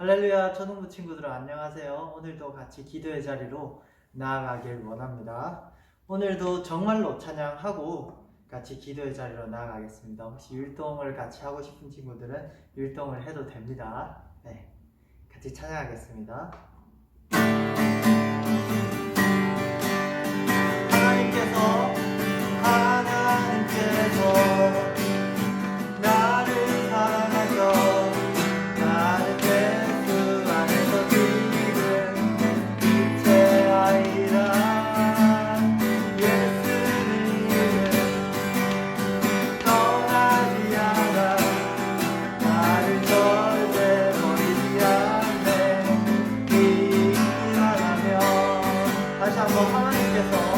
할렐루야 초등부 친구들 안녕하세요. 오늘도 같이 기도의 자리로 나아가길 원합니다. 오늘도 정말로 찬양하고 같이 기도의 자리로 나아가겠습니다. 혹시 율동을 같이 하고 싶은 친구들은 율동을 해도 됩니다. 네, 같이 찬양하겠습니다. 하나님께서 하나님께서 하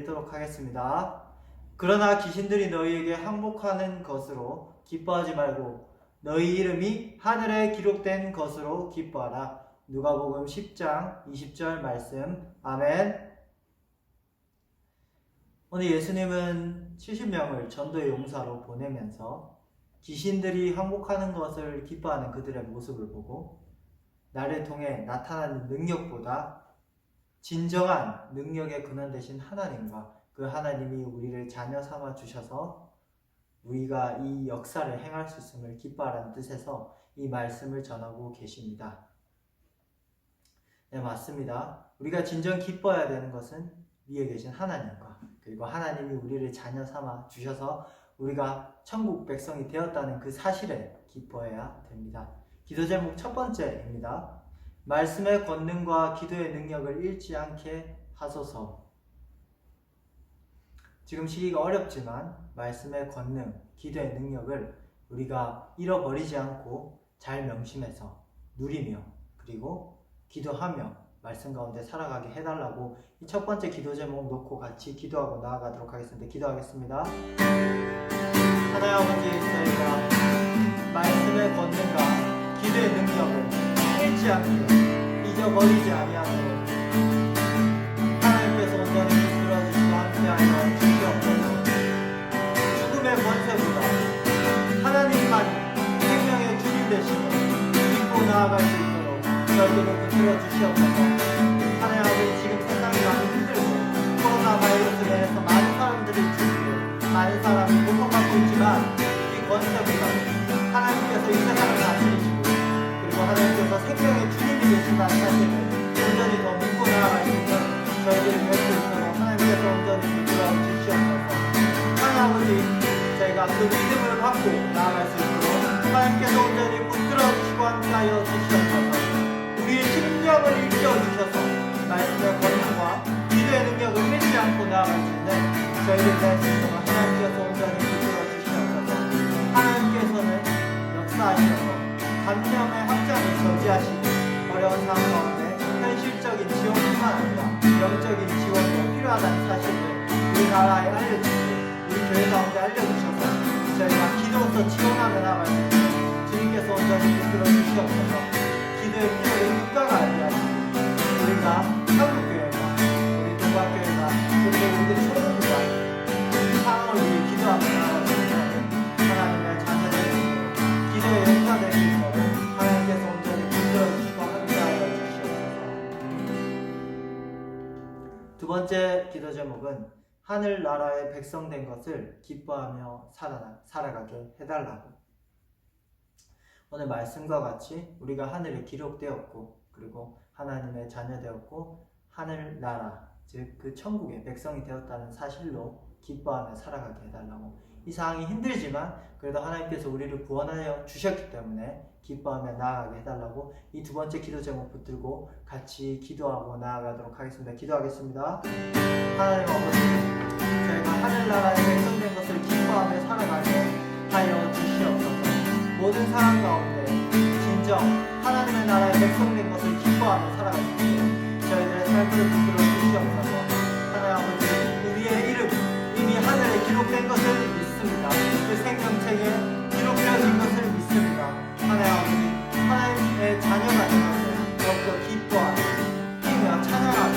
읽도록 하겠습니다. 그러나 귀신들이 너희에게 항복하는 것으로 기뻐하지 말고 너희 이름이 하늘에 기록된 것으로 기뻐하라. 누가복음 10장 20절 말씀. 아멘. 오늘 예수님은 70명을 전도의 용사로 보내면서 귀신들이 항복하는 것을 기뻐하는 그들의 모습을 보고 나를 통해 나타나는 능력보다 진정한 능력의 근원 되신 하나님과 그 하나님이 우리를 자녀 삼아 주셔서 우리가 이 역사를 행할 수 있음을 기뻐하라는 뜻에서 이 말씀을 전하고 계십니다. 네, 맞습니다. 우리가 진정 기뻐해야 되는 것은 위에 계신 하나님과 그리고 하나님이 우리를 자녀 삼아 주셔서 우리가 천국 백성이 되었다는 그 사실에 기뻐해야 됩니다. 기도 제목 첫 번째입니다. 말씀의 권능과 기도의 능력을 잃지 않게 하소서. 지금 시기가 어렵지만 말씀의 권능, 기도의 능력을 우리가 잃어버리지 않고 잘 명심해서 누리며 그리고 기도하며 말씀 가운데 살아가게 해달라고 이 첫 번째 기도 제목 놓고 같이 기도하고 나아가도록 하겠습니다. 기도하겠습니다. 하나님 아버지 저희가 말씀의 권능과 기도의 능력을 잃지 않게 잊어버리지 아니하도록. 하나님께서 온전히 들어주시고 함께하여 주시옵소서 죽음의 권세보다 하나님만 생명의 주님 되시고 믿고 나아갈 수 있도록 저희들을 붙들어 주시옵소서 그 믿음을 갖고 나아갈 수 있도록 하나님께서 온전히 붙들어 주시고 함께하여 주시옵소서. 우리의 심령을 일깨워 주셔서 말씀의 권능과 기도의 능력을 잃지 않고 나아갈 수 있는 저희들 될수 있도록 하나님께서 온전히 붙들어 주시옵소서. 하나님께서는 역사하셔서 감염의 확장을 저지하시고 어려운 상황 가운데 현실적인 지원뿐만 아니라 영적인 지원도 필요하다는 사실을 우리 나라에 알려주시고 우리 교회 가운데 알려주셔서 저희가 기도로서 수 있는 주님께서 온전히 붙들어 주시옵소서. 기도의 국가가 알게 하시고 우리가 한국교회가 우리 동방교회가 우리 초등부가 이 상황을 위해 기도하며 있는 하나님의 자녀들 기도의 수 있도록 하나님께서 온전히 붙들어 주시고 함께하여 주시옵소서. 두 번째 기도 제목은 하늘 나라의 백성 된 것을 기뻐하며 살아, 살아가게 해달라고. 오늘 말씀과 같이 우리가 하늘에 기록되었고, 그리고 하나님의 자녀 되었고, 하늘 나라, 즉 그 천국의 백성이 되었다는 사실로 기뻐하며 살아가게 해달라고. 이 상황이 힘들지만 그래도 하나님께서 우리를 구원하여 주셨기 때문에 기뻐하며 나아가게 해달라고 이 두 번째 기도 제목 붙들고 같이 기도하고 나아가도록 하겠습니다. 기도하겠습니다. 하나님 아버지, 저희가 하늘나라의 백성된 것을 기뻐하며 살아가게 하여 주시옵소서. 모든 상황 가운데 진정 하나님의 나라의 백성된 것을 기뻐하며 있도록 저희들의 삶을 붙들어 주시옵소서. 하나님 아버지, 우리의 이름 이미 하늘에 기록된 것을 믿습니다. 그 생명책에 기록되어진 것을 믿습니다. 하나님 아버지, 하나님의 자녀가 된 것을 더욱더 기뻐하며 뛰며 찬양하며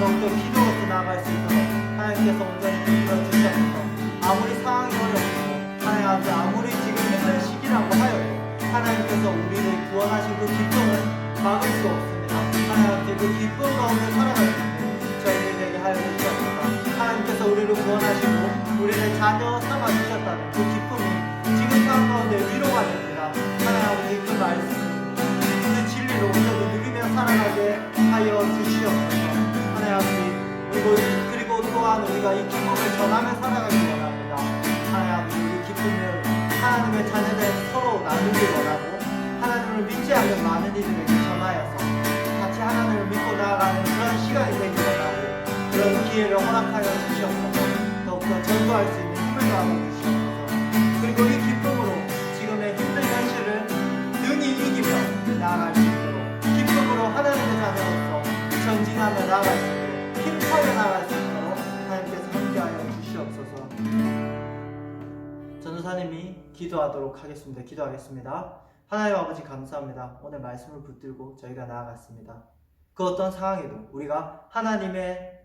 더욱더 기도로서 나아갈 수 있도록 하나님께서 온전히 붙들어 주시옵소서. 아무리 상황이 어렵고 하나님 아버지 아무리 지금 힘든 시기라고 하여도 하나님께서 우리를 구원하신 그 기쁨을 막을 수 없습니다. 하나님 아버지 그 기쁨 가운데 살아갈 수 있는 저희들 되게 하여 주시옵소서. 하나님께서 우리를 우리를 자녀 삼아 주셨다는 그 기쁨이 지금 상황 가운데 위로가 됩니다. 하나님 아버지 그 말씀 그 진리로 온전히 누리며 살아가게 하여 주시옵소서. 하나님 아버지 그리고, 그리고 또한 우리가 이 기쁨을 전하며 살아가기 원합니다. 하나님 아버지 이 기쁨을 하나님의 자녀들 서로 나누기 원하고 하나님을 믿지 않는 많은 이들에게 전하여서 같이 하나님을 믿고 나아가는 그런 시간이 되기 원하고 그런 기회를 허락하여 주시옵소서. 더욱더 전도할 수 그리고 이 기쁨으로 지금의 힘든 현실을 능히 이기며 나아갈 수 있도록 기쁨으로 하나님의 자녀로서 전진하며 나아갈 수 있도록 힘차게 나아갈 수 있도록 하나님께서 함께하여 주시옵소서. 전도사님이 기도하도록 하겠습니다. 기도하겠습니다. 하나님 아버지 감사합니다. 오늘 말씀을 붙들고 저희가 나아갔습니다. 그 어떤 상황에도 우리가 하나님의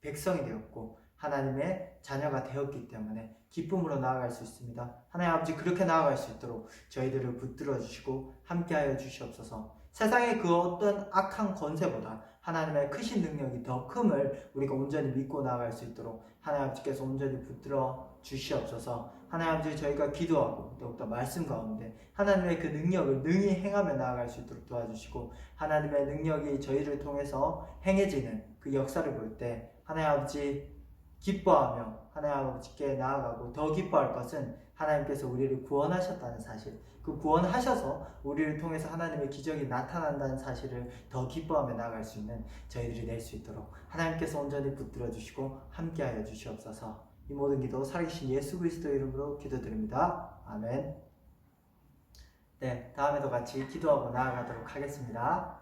백성이 되었고 하나님의 자녀가 되었기 때문에 기쁨으로 나아갈 수 있습니다. 하나님 아버지 그렇게 나아갈 수 있도록 저희들을 붙들어 주시고 함께하여 주시옵소서. 세상의 그 어떤 악한 권세보다 하나님의 크신 능력이 더 큼을 우리가 온전히 믿고 나아갈 수 있도록 하나님 아버지께서 온전히 붙들어 주시옵소서. 하나님 아버지 저희가 기도하고 더욱더 말씀 가운데 하나님의 그 능력을 능히 행하며 나아갈 수 있도록 도와주시고 하나님의 능력이 저희를 통해서 행해지는 그 역사를 볼 때 하나님 아버지 기뻐하며 하나님 아버지께 나아가고 더 기뻐할 것은 하나님께서 우리를 구원하셨다는 사실, 그 구원하셔서 우리를 통해서 하나님의 기적이 나타난다는 사실을 더 기뻐하며 나아갈 수 있는 저희들이 될수 있도록 하나님께서 온전히 붙들어 주시고 함께하여 주시옵소서. 이 모든 기도 살아계신 예수 그리스도 이름으로 기도드립니다. 아멘. 네, 다음에도 같이 기도하고 나아가도록 하겠습니다.